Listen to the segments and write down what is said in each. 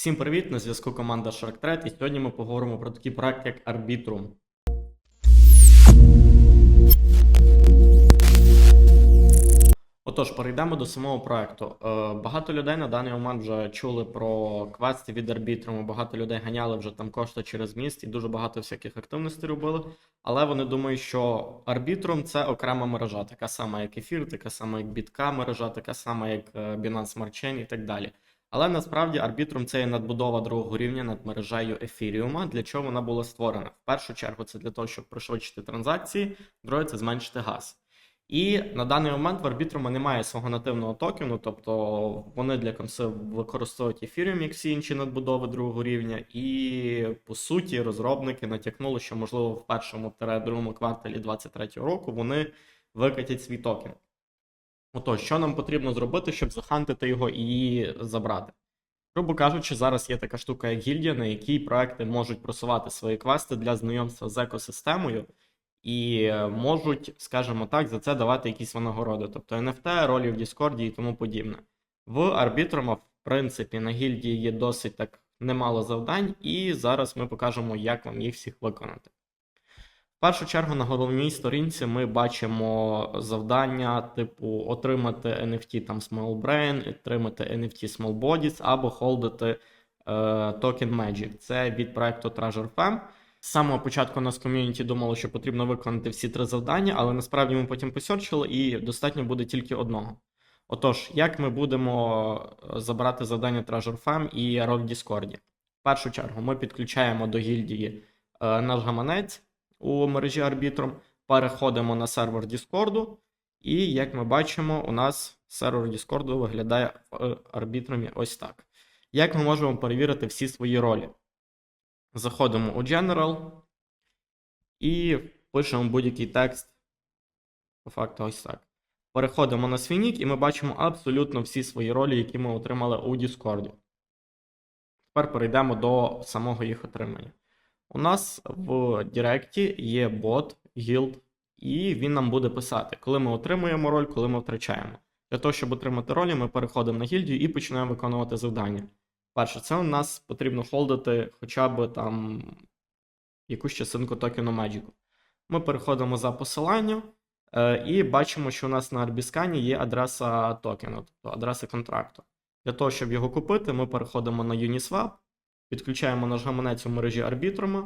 Всім привіт! На зв'язку команда Shark Trade і сьогодні ми поговоримо про такий проект, як Arbitrum. Отож, перейдемо до самого проекту. Е, Багато людей на даний момент вже чули про квести від Arbitrum, багато людей ганяли вже там кошти через міст і дуже багато всяких активностей робили. Але вони думають, що Arbitrum це окрема мережа, така сама, як Ефір, така сама, як Бітка мережа, така сама, як е, Binance Smart Chain і так далі. Але насправді Arbitrum це є надбудова другого рівня над мережею Ефіріума. Для чого вона була створена? В першу чергу це для того, щоб пришвидшити транзакції, друге це зменшити газ. І на даний момент в Arbitrum немає свого нативного токену, тобто вони для конси використовують Ethereum, як всі інші надбудови другого рівня, і по суті розробники натякнули, що можливо в першому другому кварталі 2023 року вони викатять свій токен. Отож, що нам потрібно зробити, щоб захантити його і забрати? Грубо кажучи, зараз є така штука, як гільдія, на якій проекти можуть просувати свої квести для знайомства з екосистемою і е, можуть, скажімо так, за це давати якісь винагороди, тобто NFT, ролі в Discord і тому подібне. В Arbitrum, в принципі, на гільдії є досить так немало завдань, і зараз ми покажемо, як вам їх всіх виконати. В першу чергу на головній сторінці ми бачимо завдання, типу, отримати NFT там Small Brain, отримати NFT Small Bodies або холдити е, токен Magic. Це від проекту Treasure Fam. З самого початку у нас ком'юніті думало, що потрібно виконати всі три завдання, але насправді ми потім посерчили і достатньо буде тільки одного. Отож, як ми будемо е, забирати завдання Treasure Fam і роль в Discord? В першу чергу ми підключаємо до гільдії е, наш гаманець у мережі Arbitrum, переходимо на сервер Discord, і як ми бачимо, у нас сервер Discord виглядає в е, Arbitrum ось так. Як ми можемо перевірити всі свої ролі? Заходимо у General і пишемо будь-який текст. По факту, ось так. Переходимо на свій нік і ми бачимо абсолютно всі свої ролі, які ми отримали у Discord. Тепер перейдемо до самого їх отримання. У нас в Директі є бот, гілд, і він нам буде писати, коли ми отримуємо роль, коли ми втрачаємо. Для того, щоб отримати ролі, ми переходимо на гільдію і починаємо виконувати завдання. Перше, це у нас потрібно холдити хоча б там якусь частинку токену Magic. Ми переходимо за посиланням е, і бачимо, що у нас на Арбіскані є адреса токену, тобто адреса контракту. Для того, щоб його купити, ми переходимо на Uniswap, підключаємо наш гаманець у мережі Arbitrum,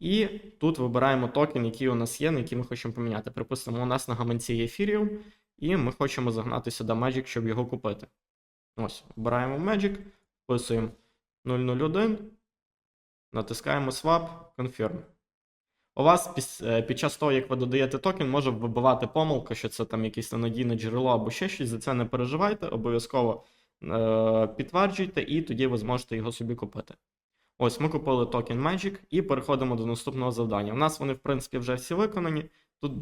і тут вибираємо токен, який у нас є, на який ми хочемо поміняти. Припустимо, у нас на гаманці є Ethereum, і ми хочемо загнати сюди Magic, щоб його купити. Ось, обираємо Magic, вписуємо 001, натискаємо Swap, Confirm. У вас е, під час того, як ви додаєте токен, може вибивати помилка, що це там якесь ненадійне джерело або ще щось. За це не переживайте, обов'язково е, підтверджуйте, і тоді ви зможете його собі купити. Ось ми купили токен Magic і переходимо до наступного завдання. У нас вони, в принципі, вже всі виконані. Тут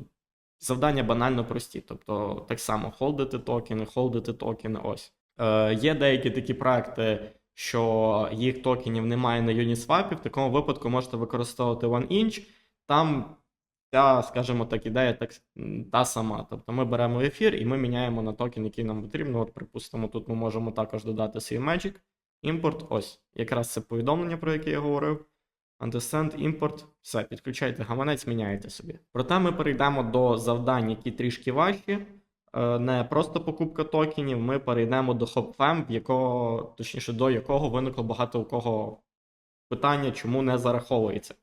завдання банально прості. Тобто, так само холдити токени, холдити токени. Ось. Е, є деякі такі проекти, що їх токенів немає на Uniswap. В такому випадку можете використовувати OneInch. Там ця, скажімо так, ідея так, та сама. Тобто ми беремо ефір і ми міняємо на токен, який нам потрібно. От, припустимо, тут ми можемо також додати свій Magic. Імпорт, ось. Якраз це повідомлення, про яке я говорив. Understand, імпорт, все, підключайте гаманець, міняєте собі. Проте ми перейдемо до завдань, які трішки важчі. Е, Не просто покупка токенів, ми перейдемо до HopFam, якого, точніше, до якого виникло багато у кого питання, чому не зараховується.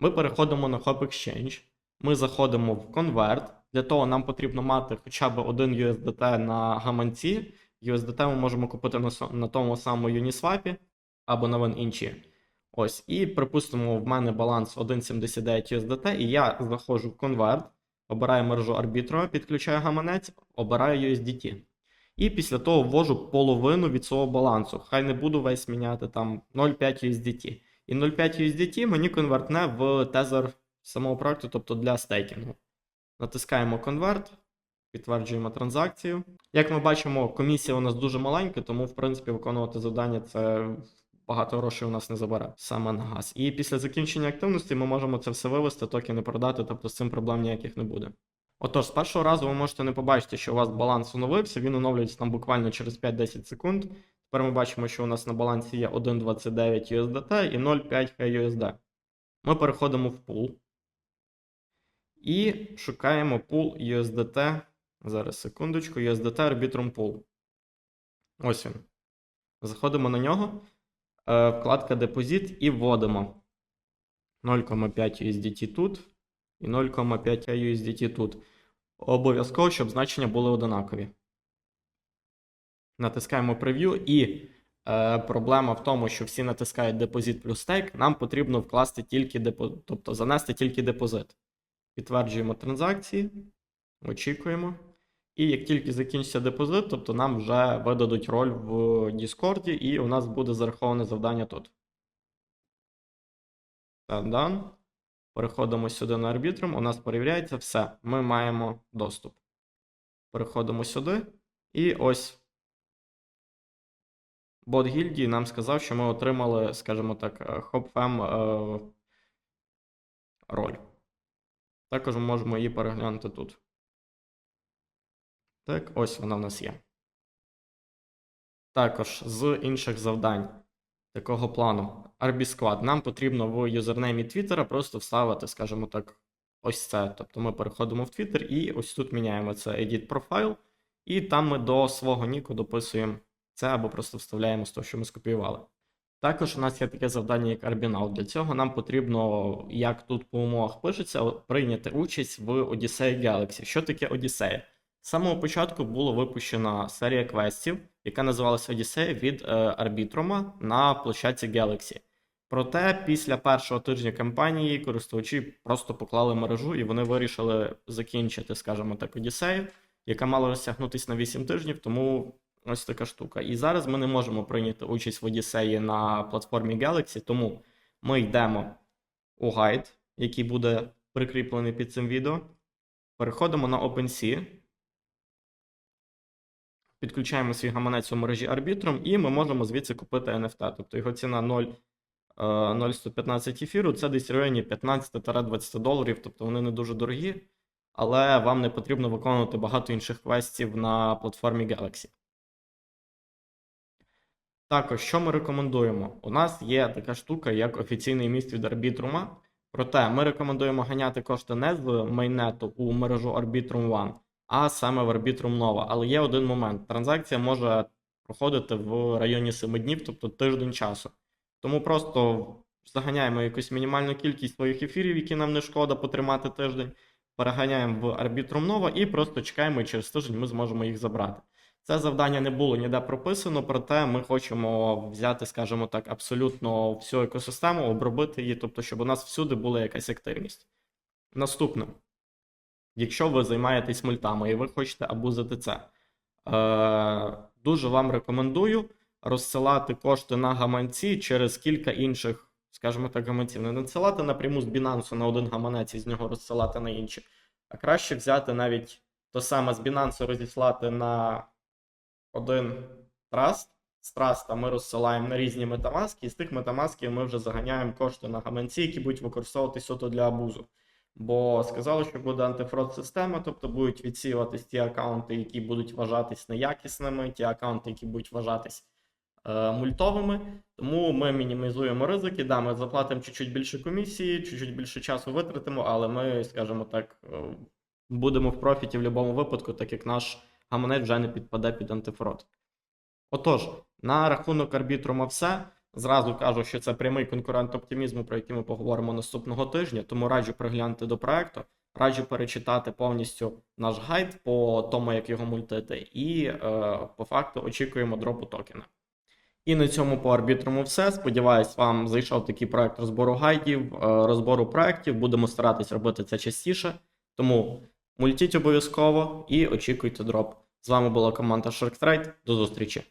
Ми переходимо на Hop Exchange, ми заходимо в конверт. Для того нам потрібно мати хоча б один USDT на гаманці. USDT ми можемо купити на, на тому самому Uniswap або на OneInch. Ось, і припустимо, в мене баланс 1,79 USDT, і я заходжу в конверт, обираю мережу Arbitrum, підключаю гаманець, обираю USDT. І після того ввожу половину від свого балансу. Хай не буду весь міняти там 0,5 USDT. І 0,5 USDT мені конвертне в тезер самого проекту, тобто для стейкінгу. Натискаємо конверт, підтверджуємо транзакцію. Як ми бачимо, комісія у нас дуже маленька, тому в принципі виконувати завдання це багато грошей у нас не забере саме на газ. І після закінчення активності ми можемо це все вивести, токени продати, тобто з цим проблем ніяких не буде. Отож, з першого разу ви можете не побачити, що у вас баланс оновився, він оновлюється там буквально через 5-10 секунд. Тепер ми бачимо, що у нас на балансі є 1,29 USDT і 0,5 HUSD. Ми переходимо в пул і шукаємо пул USDT. Зараз секундочку, USDT Arbitrum Pool. Ось він. Заходимо на нього. Е, Вкладка Депозит і вводимо 0,5 USDT тут і 0,5 USDT тут. Обов'язково, щоб значення були однакові. Натискаємо прев'ю, і е, проблема в тому, що всі натискають депозит плюс стейк. Нам потрібно вкласти тільки депозит, тобто занести тільки депозит. Підтверджуємо транзакції, очікуємо. І як тільки закінчиться депозит, тобто нам вже видадуть роль в Discord, і у нас буде зараховане завдання тут. Так. Переходимо сюди на арбітрум, у нас перевіряється все. Ми маємо доступ. Переходимо сюди. І ось бот гільдії нам сказав, що ми отримали, скажімо так, HopFM е, роль. Також ми можемо її переглянути тут. Так, ось вона в нас є. Також з інших завдань такого плану. Arbisquad. Нам потрібно в юзернеймі Твіттера просто вставити, скажімо так, ось це. Тобто ми переходимо в Twitter і ось тут міняємо це Edit Profile, і там ми до свого ніку дописуємо це або просто вставляємо з того, що ми скопіювали. Також у нас є таке завдання, як Arbinal. Для цього нам потрібно, як тут по умовах пишеться, прийняти участь в Odyssey Galaxy. Що таке Odyssey? З самого початку була випущена серія квестів, яка називалася Odyssey від е, Arbitrum на площадці Galaxy. Проте після першого тижня кампанії користувачі просто поклали мережу і вони вирішили закінчити, скажімо так, Odyssey, яка мала розтягнутися на 8 тижнів, тому ось така штука. І зараз ми не можемо прийняти участь в Odyssey на платформі Galaxy, тому ми йдемо у гайд, який буде прикріплений під цим відео. Переходимо на OpenSea. Підключаємо свій гаманець у мережі Arbitrum, і ми можемо звідси купити NFT. Тобто його ціна 0, е, 0,115 ефіру, це десь в районі 15-20 доларів, тобто вони не дуже дорогі, але вам не потрібно виконувати багато інших квестів на платформі Galaxy. Також, що ми рекомендуємо? У нас є така штука, як офіційний міст від Arbitrum. Проте ми рекомендуємо ганяти кошти не з майнету у мережу Arbitrum One, а саме в Arbitrum Nova. Але є один момент: транзакція може проходити в районі 7 днів, тобто тиждень часу. Тому просто заганяємо якусь мінімальну кількість своїх ефірів, які нам не шкода потримати тиждень. Переганяємо в Arbitrum Nova і просто чекаємо, і через тиждень ми зможемо їх забрати. Це завдання не було ніде прописано, проте ми хочемо взяти, скажімо так, абсолютно всю екосистему, обробити її, тобто, щоб у нас всюди була якась активність. Наступне. Якщо ви займаєтесь мультами і ви хочете абузити це, е, дуже вам рекомендую розсилати кошти на гаманці через кілька інших, скажімо так, гаманців. Не надсилати напряму з Binance на один гаманець і з нього розсилати на інші, а краще взяти навіть то саме з Binance розіслати на один траст. З траста ми розсилаємо на різні метамаски, і з тих метамасків ми вже заганяємо кошти на гаманці, які будуть використовуватися суто для абузу. Бо сказали, що буде антифрод система, тобто будуть відсіюватись ті аккаунти, які будуть вважатись неякісними, ті аккаунти, які будуть вважатись е, мультовими. Тому ми мінімізуємо ризики. Да, ми заплатимо чуть-чуть більше комісії, чуть-чуть більше часу витратимо, але ми, скажімо так, е, будемо в профіті в будь-якому випадку, так як наш гаманець вже не підпаде під антифрод. Отож, на рахунок арбітрума все. Зразу кажу, що це прямий конкурент оптимізму, про який ми поговоримо наступного тижня, тому раджу приглянути до проекту, раджу перечитати повністю наш гайд по тому, як його мультити, і е, по факту очікуємо дропу токена. І на цьому по арбітруму все. Сподіваюсь, вам зайшов такий проект розбору гайдів, е, розбору проектів. Будемо старатись робити це частіше. Тому мультіть обов'язково і очікуйте дроп. З вами була команда SharkTrade. До зустрічі!